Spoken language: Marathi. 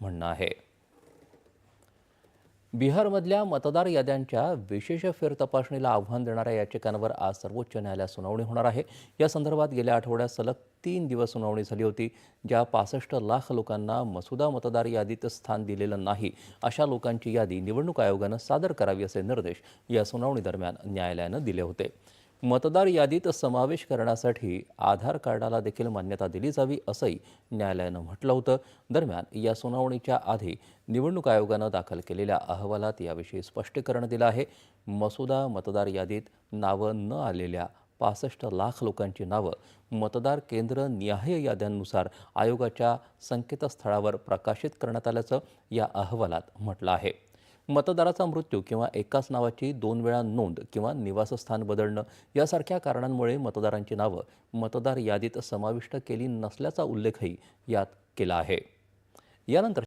म्हणणं आहे. बिहारमधल्या मतदार याद्यांच्या विशेष फेरतपासणीला आव्हान देणाऱ्या याचिकांवर आज सर्वोच्च न्यायालयात सुनावणी होणार आहे. या संदर्भात गेल्या आठवड्यात सलग तीन दिवस सुनावणी झाली होती ज्या पासष्ट लाख लोकांना मसुदा मतदार यादीत स्थान दिलेलं नाही. अशा लोकांची यादी निवडणूक आयोगानं सादर करावी असे निर्देश या सुनावणी दरम्यान न्यायालयानं दिले होते. मतदार यादीत समावेश करण्यासाठी आधार कार्डाला देखील मान्यता दिली जावी असंही न्यायालयानं म्हटलं होतं. दरम्यान या सुनावणीच्या आधी निवडणूक आयोगानं दाखल केलेल्या अहवालात याविषयी स्पष्टीकरण दिलं आहे. मसुदा मतदार यादीत नावं न आलेल्या पासष्ट लाख लोकांची नावं मतदार केंद्र निहाय याद्यांनुसार आयोगाच्या संकेतस्थळावर प्रकाशित करण्यात आल्याचं या अहवालात म्हटलं आहे. मतदाराचा मृत्यू किंवा एकाच नावाची दोन वेळा नोंद किंवा निवासस्थान बदलणं यासारख्या कारणांमुळे मतदारांची नावं मतदार यादीत समाविष्ट केली नसल्याचा उल्लेखही यात केला आहे. यानंतर